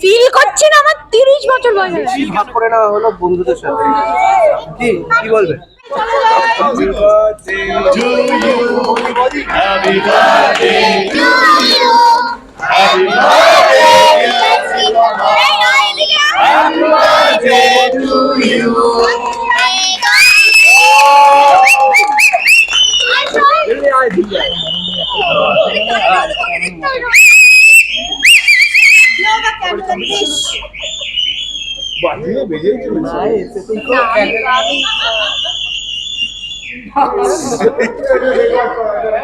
Feel করছেন না আমার তিরিশ বছর বয়স। বেশি ভাগ করে নেওয়া হলো বন্ধুদের সাথে। কি কি বলবে?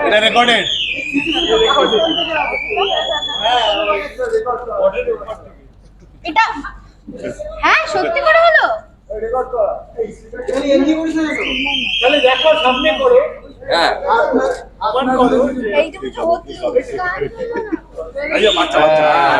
এটা রেকর্ডেড এটা হ্যাঁ সত্যি করে হলো এইটুকু তো হতে আচ্ছা বাচ্চা বাচ্চা ঠিক লোক পেন্ডিলা করে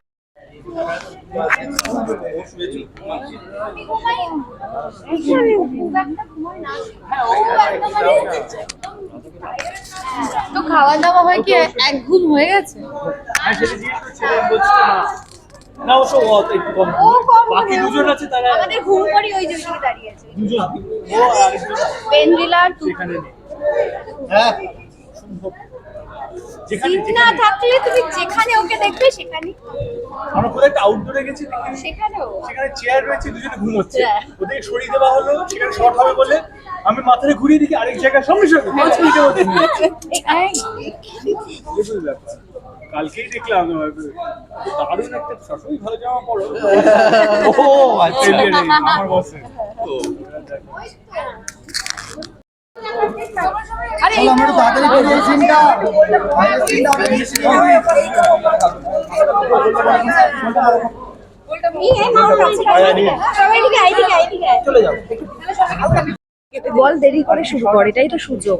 খাওয়া দাওয়া হয় কি এক ঘুম হয়ে গেছে? না অবশ্য ও একটু কম। বাকি দুজন আছে তারা আমাদের ঘুম পড়ি ওই যে ওইদিকে দাঁড়িয়ে আছে। দুজন। ও আর সেখানে নেই। যেখানে সিন না থাকলে তুমি যেখানে ওকে দেখবে সেখানে। আমরা কোথায় একটা আউটডোরে গেছি সেখানেও। সেখানে চেয়ার রয়েছে দুজনে ঘুমোচ্ছে। হ্যাঁ। ওদেরকে সরিয়ে দেওয়া হলো সেখানে শর্ট হবে বলে আমি মাথাটা ঘুরিয়ে দেখি আরেক জায়গায় সঙ্গে সঙ্গে। পাঁচ মিনিটের মধ্যে। ব্যাপার। কালকেই দেখলাম দারুণ একটা সবসময় ভালো জামা পরো। ও আচ্ছা। আমার বসে বল দেরি করে শুরু কর এটাই তো সুযোগ।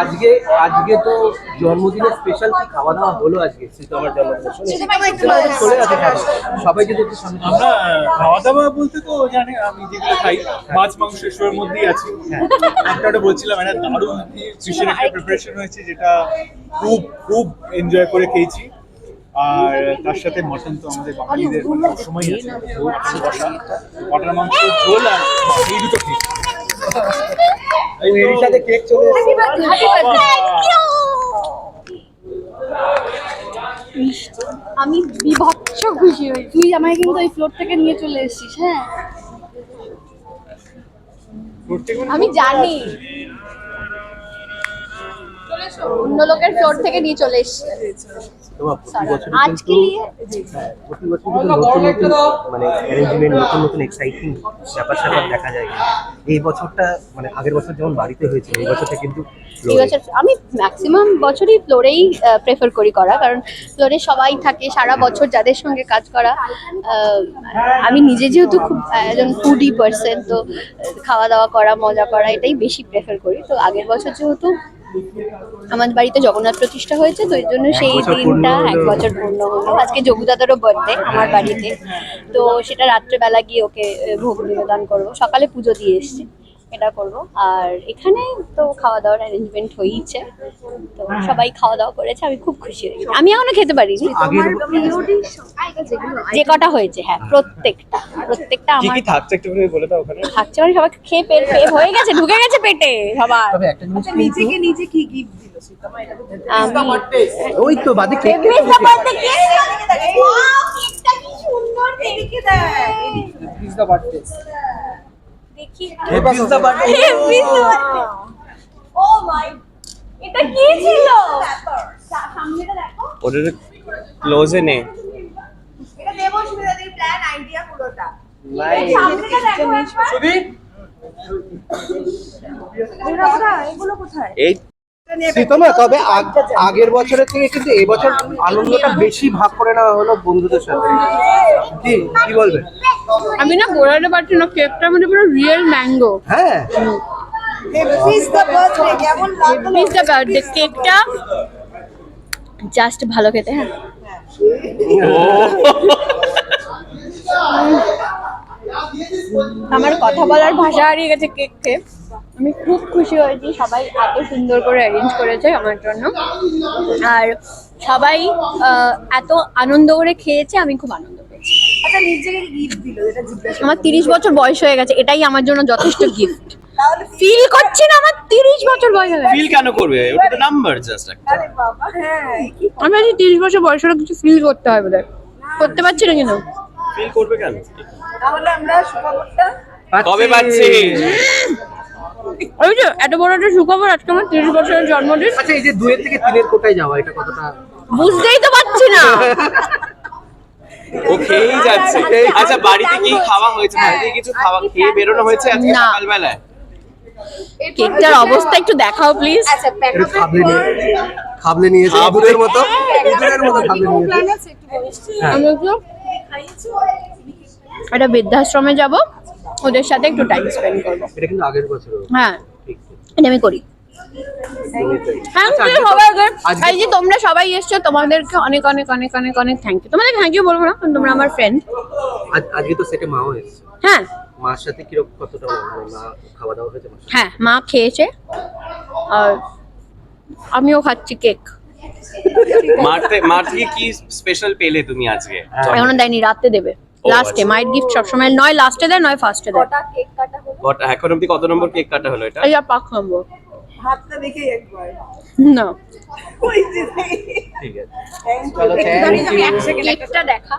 আজকে আজকে তো জন্মদিনের স্পেশাল কি খাওয়া দাওয়া হলো আজকে? সেটা আমার জন্মদিনে। চলে আছে। সবাই যদি আমরা খাওয়া দাওয়া বলতে তো জানে আমি যেগুলো খাই মাছ মাংস এসবের মধ্যেই আছি। একটা ওটা বলছিলাম একটা দারুণ ফিশের একটা প্রিপারেশন হয়েছে যেটা খুব খুব এনজয় করে খেয়েছি। আর তার সাথে মটন তো আমাদের বাঙালিদের সময় আছে মটন মাংস ঝোল আর এই দুটো খেয়েছি এর সাথে কেক চলে এসেছে। আমি বিভৎস খুশি হই। তুই আমায় কিন্তু ওই ফ্লোর থেকে নিয়ে চলে এসেছিস হ্যাঁ? আমি জানি। অন্য লোকের ফ্লোর থেকে নিয়ে চলে এসেছি। আজকে নিয়ে প্রতি বছর কিন্তু নতুন নতুন মানে অ্যারেঞ্জমেন্ট নতুন নতুন এক্সাইটিং ব্যাপার স্যাপার দেখা যায়। এই বছরটা মানে আগের বছর যেমন বাড়িতে হয়েছিল এই বছরটা কিন্তু এই বছর আমি ম্যাক্সিমাম বছরই ফ্লোরেই প্রেফার করি করা কারণ ফ্লোরে সবাই থাকে সারা বছর যাদের সঙ্গে কাজ করা। আমি নিজে যেহেতু খুব একজন ফুডি পার্সন তো খাওয়া দাওয়া করা মজা করা এটাই বেশি প্রেফার করি। তো আগের বছর যেহেতু আমার বাড়িতে জগন্নাথ প্রতিষ্ঠা হয়েছে তো জন্য সেই দিনটা এক বছর পূর্ণ হলো। আজকে যোগুদাদারও বার্থডে আমার বাড়িতে। তো সেটা রাত্রেবেলা গিয়ে ওকে ভোগ নিবেদন করব। সকালে পুজো দিয়ে এসছি। এটা করব আর এখানে তো খাওয়া দাওয়ার অ্যারেঞ্জমেন্ট হয়েইছে তো সবাই খাওয়া দাওয়া করেছে আমি খুব খুশি হয়েছি আমি এখনও খেতে পারিনি আগের যে কটা হয়েছে হ্যাঁ প্রত্যেকটা প্রত্যেকটা কি আমার কি থাকছে একটু করে বলে দাও ওখানে থাকছে মানে সবাই খেয়ে পেট পেট হয়ে গেছে ঢুকে গেছে পেটে সবার তবে একটা জিনিস নিজে কি গিফট দিল সীতামা এটা আমি ওই তো বাদে cake Miss the birthday cake! Wow, কেকটা কি সুন্দর এদিকে দেখ ইজ দ্য বার্থডে দেখি. Oh my! এটা কি ছিল? সামনেটা দেখো। ওদের ক্লোজে নেই এটা দেবস্মিতাদের প্ল্যান আইডিয়া পুরোটা সামনেটা দেখো একবার। এগুলো কোথায় এগুলো এই শীতমা তবে আগ- আগের বছরের থেকে কিন্তু এবছর আনন্দটা বেশি ভাগ করে নেওয়া হলো বন্ধুদের সাথে। কি কি বলবে আমি না বোঝাতে পারছি না কেকটা মানে পুরো রিয়েল ম্যাঙ্গো হ্যাঁ। কেকটা জাস্ট ভালো খেতে হ্যাঁ। আমার কথা বলার ভাষা হারিয়ে গেছে কেক খেয়ে। আমি খুব খুশি হয়েছি। সবাই এত সুন্দর করে অ্যারেঞ্জ করেছে আমার জন্য। আর সবাই এত আনন্দ করে খেয়েছে আমি খুব আনন্দ পেয়েছি। একটা নিজেকে গিফট দিল? যেটা জিজ্ঞাসা আমার তিরিশ বছর বয়স হয়ে গেছে এটাই আমার জন্য যথেষ্ট গিফট ফিল করছি না আমার তিরিশ বছর বয়স হয়ে গেছে। ফিল কেন করবে? ওটা তো নাম্বার জাস্ট একটা। আরে বাবা হ্যাঁ আমি আজ তিরিশ বছর বয়স হলে কিছু ফিল করতে হয় বোধহয়। করতে পারছি না কিন্তু ফিল করবে কেন? তাহলে আমরা সুখবরটা কবে পাচ্ছি ওই যে এত বড় একটা সুখবর আজকে আমার তিরিশ বছরের জন্মদিন। আচ্ছা এই যে দুয়ের থেকে তিনের কোটায় যাওয়া এটা কতটা? বুঝতেই তো পারছি না। ও খেয়েই যাচ্ছে। আচ্ছা বাড়িতে কি খাওয়া হয়েছে বাড়িতে কিছু খাওয়া খেয়ে বেরোনো হয়েছে আজকে সকালবেলায়? কেকটার অবস্থা একটু দেখাও প্লিজ আচ্ছা এটা খাবলে নিয়ে খাবলে মতো। ইঁদুরের মতো খাবলে নিয়েছে হ্যাঁ। আমি একটু একটা বৃদ্ধাশ্রমে যাব। ওদের সাথে একটু টাইম স্পেন্ড করব। এটা কিন্তু আগের বছর হ্যাঁ। আমি করি। আচ্ছা, এই যে তোমরা সবাই এসছো তোমাদেরকে অনেক অনেক অনেক অনেক অনেক থ্যাংক ইউ তোমাদের থ্যাংক ইউ বলব না কারণ তোমরা আমার ফ্রেন্ড আজকে তো সেটে মাও এসেছে। হ্যাঁ। মার সাথে কীরকম কতটা মানে মা খাওয়া দাওয়া হয়েছে হ্যাঁ মা খেয়েছে। আর আমিও খাচ্ছি কেক মার থেকে মার থেকে কি স্পেশাল পেলে তুমি আজকে? এখনও দেয়নি রাতে দেবে। লাস্টে মাইট গিফট গিফট সবসময় নয় লাস্টে দেয় নয় ফার্স্টে দেয়। কটা কেক কাটা হলো? But এখন অবধি কত নম্বর কেক কাটা হলো এটা? আইয়া পাক খাব হাতটা দেখে একবার। না। ওই যে ঠিক আছে। চলো থ্যাংক ইউ কেকটা দেখা।